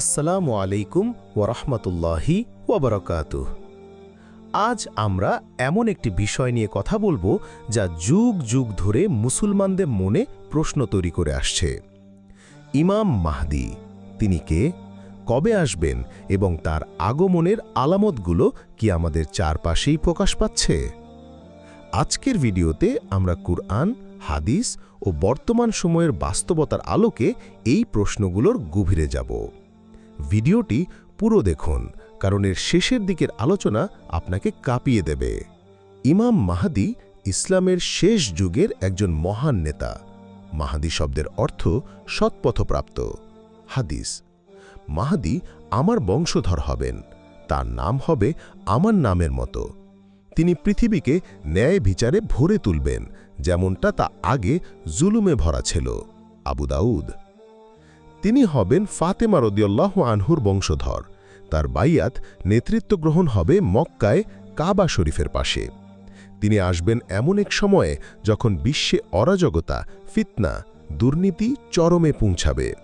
আসসালামু আলাইকুম ওরহমতুল্লাহি ওবরকাতুহ আজ আমরা এমন একটি বিষয় নিয়ে কথা বলব যা যুগ যুগ ধরে মুসলমানদের মনে প্রশ্ন তৈরি করে আসছে। ইমাম মাহদি, তিনি কে, কবে আসবেন এবং তার আগমনের আলামতগুলো কি আমাদের চারপাশেই প্রকাশ পাচ্ছে? আজকের ভিডিওতে আমরা কুরআন, হাদিস ও বর্তমান সময়ের বাস্তবতার আলোকে এই প্রশ্নগুলোর গভীরে যাব। ভিডিওটি পুরো দেখুন, কারণ এর শেষের দিকের আলোচনা আপনাকে কাঁপিয়ে দেবে। ইমাম মাহাদি ইসলামের শেষ যুগের একজন মহান নেতা। মাহাদি শব্দের অর্থ সৎপথপ্রাপ্ত। হাদিস, মাহাদি আমার বংশধর হবেন, তার নাম হবে আমার নামের মতো। তিনি পৃথিবীকে ন্যায় বিচারে ভরে তুলবেন, যেমনটা তা আগে জুলুমে ভরা ছিল। আবু দাউদ তিনি হবেন ফাতেমা রদিয়াল্লাহ আনহুর বংশধর। তার বাইয়াত নেতৃত্ব গ্রহণ হবে মক্কায় কাবা শরীফের পাশে। তিনি আসবেন এমন এক সময়ে যখন বিশ্বে অরাজকতা, ফিতনা, দুর্নীতি চরমে পৌঁছাবে।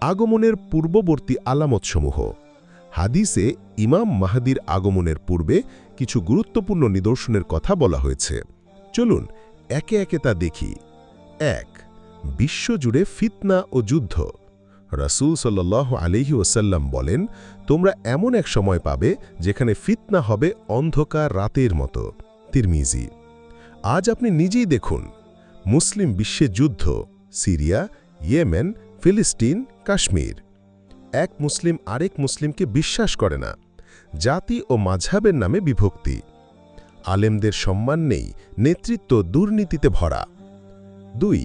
আগমনের পূর্ববর্তী আলামতসমূহ। হাদিসে ইমাম মাহাদির আগমনের পূর্বে কিছু গুরুত্বপূর্ণ নিদর্শনের কথা বলা হয়েছে। চলুন একে একে তা দেখি। এক, বিশ্বজুড়ে ফিতনা ও যুদ্ধ। রাসূল সাল্লাহ আলিহি ওসাল্লাম বলেন, তোমরা এমন এক সময় পাবে যেখানে ফিতনা হবে অন্ধকার রাতের মতো। তিরমিজি, আজ আপনি নিজেই দেখুন, মুসলিম বিশ্বে যুদ্ধ, সিরিয়া, ইয়েমেন, ফিলিস্তিন, কাশ্মীর। এক মুসলিম আরেক মুসলিমকে বিশ্বাস করে না, জাতি ও মাঝহাবের নামে বিভক্তি। আলেমদের সম্মান নেই, নেতৃত্ব দুর্নীতিতে ভরা। দুই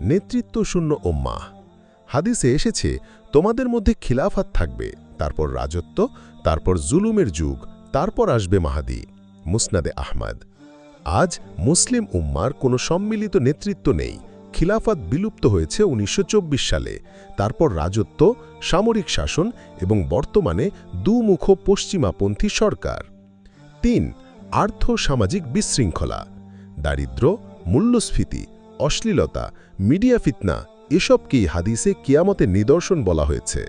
নেতৃত্ব নেতৃত্বশূন্য ওম্মাহ হাদিসে এসেছে, তোমাদের মধ্যে খিলাফাত থাকবে, তারপর রাজত্ব, তারপর জুলুমের যুগ, তারপর আসবে মাহাদি। মুসনাদে আহমদ। আজ মুসলিম উম্মার কোনো সম্মিলিত নেতৃত্ব নেই। খিলাফাত বিলুপ্ত হয়েছে উনিশশো চব্বিশ সালে। তারপর রাজত্ব, সামরিক শাসন এবং বর্তমানে দুমুখ পশ্চিমাপন্থী সরকার। তিন, আর্থ সামাজিক বিশৃঙ্খলা। দারিদ্র, মূল্যস্ফীতি, অশ্লীলতা, মিডিয়া ফিতনা এসবকেই হাদিসে কিয়ামতের নিদর্শন বলা হয়েছে?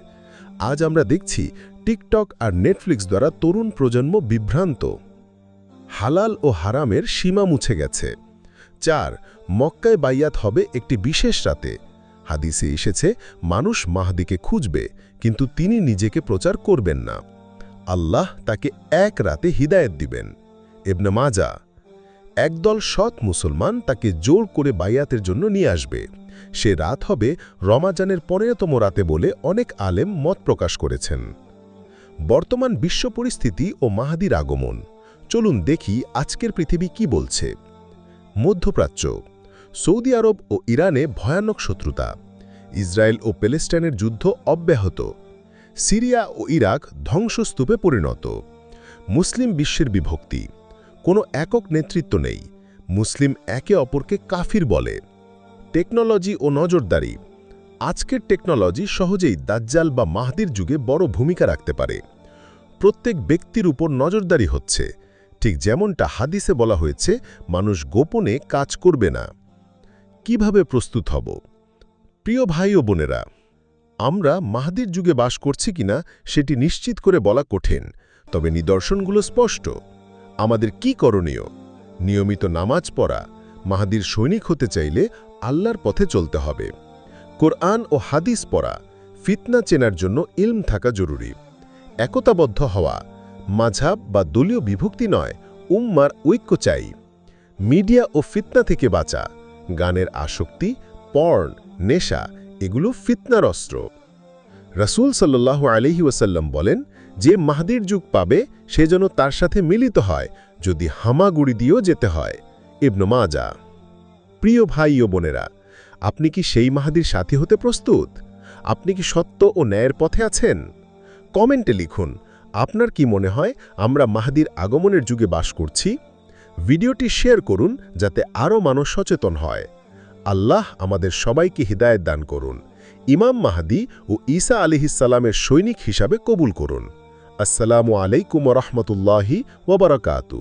আজ আমরা দেখছি টিকটক আর নেটফ্লিক্স দ্বারা তরুণ প্রজন্ম বিভ্রান্ত। হালাল ও হারামের সীমা মুছে গেছে। চার, মক্কায় বাইয়াত হবে একটি বিশেষ রাতে। হাদিসে এসেছে, মানুষ মাহদিকে খুঁজবে, কিন্তু তিনি নিজেকে প্রচার করবেন না। আল্লাহ তাকে এক রাতে হিদায়ত দিবেন। এবনে মাজা একদল সৎ মুসলমান তাকে জোর করে বাইয়াতের জন্য নিয়ে আসবে। সে রাত হবে রমাজানের পনেরোতম রাতে বলে অনেক আলেম মত প্রকাশ করেছেন। বর্তমান বিশ্ব পরিস্থিতি ও মাহাদির আগমন। চলুন দেখি আজকের পৃথিবী কি বলছে। মধ্যপ্রাচ্য। সৌদি আরব ও ইরানে ভয়ানক শত্রুতা। ইসরায়েল ও প্যালেস্টাইনের যুদ্ধ অব্যাহত। সিরিয়া ও ইরাক ধ্বংসস্তূপে পরিণত। মুসলিম বিশ্বের বিভক্তি। কোনো একক নেতৃত্ব নেই। মুসলিম একে অপরকে কাফির বলে। টেকনোলজি ও নজরদারি। আজকের টেকনোলজি সহজেই দাজ্জাল বা মাহদির যুগে বড় ভূমিকা রাখতে পারে। প্রত্যেক ব্যক্তির উপর নজরদারি হচ্ছে। ঠিক যেমনটা হাদিসে বলা হয়েছে, মানুষ গোপনে কাজ করবে না। কীভাবে প্রস্তুত হব? প্রিয় ভাই ও বোনেরা, আমরা মাহাদির যুগে বাস করছি কিনা সেটি নিশ্চিত করে বলা কঠিন, তবে নিদর্শনগুলো স্পষ্ট। আমাদের কি করণীয়? নিয়মিত নামাজ পড়া মাহাদির সৈনিক হতে চাইলে আল্লাহর পথে চলতে হবে। কোরআন ও হাদিস পড়া ফিতনা চেনার জন্য ইলম থাকা জরুরি। একতাবদ্ধ হওয়া মাঝাব বা দলীয় বিভক্তি নয়, উম্মার ঐক্য চাই। মিডিয়া ও ফিতনা থেকে বাঁচা, গানের আসক্তি, পর্ন, নেশা, এগুলো ফিতনার অস্ত্র। রাসুল সাল্লাহ আলহি ওয়াসাল্লাম বলেন, যে মাহাদির যুগ পাবে, সে যেন তার সাথে মিলিত হয়, যদি হামাগুড়ি দিয়েও যেতে হয়। ইবন মাজা প্রিয় ভাই ও বোনেরা, আপনি কি সেই মাহাদির সাথী হতে প্রস্তুত? আপনি কি সত্য ও ন্যায়ের পথে আছেন? কমেন্টে লিখুন, আপনার কি মনে হয় আমরা মাহাদির আগমনের যুগে বাস করছি? ভিডিওটি শেয়ার করুন যাতে আরও মানুষ সচেতন হয়। আল্লাহ আমাদের সবাইকে হৃদায়ত দান করুন। ইমাম মাহাদি ও ঈসা আলিহিসাল্লামের সৈনিক হিসাবে কবুল করুন। আসসালামু আলাইকুম রহমতুল্লাহি ওবরাকাতু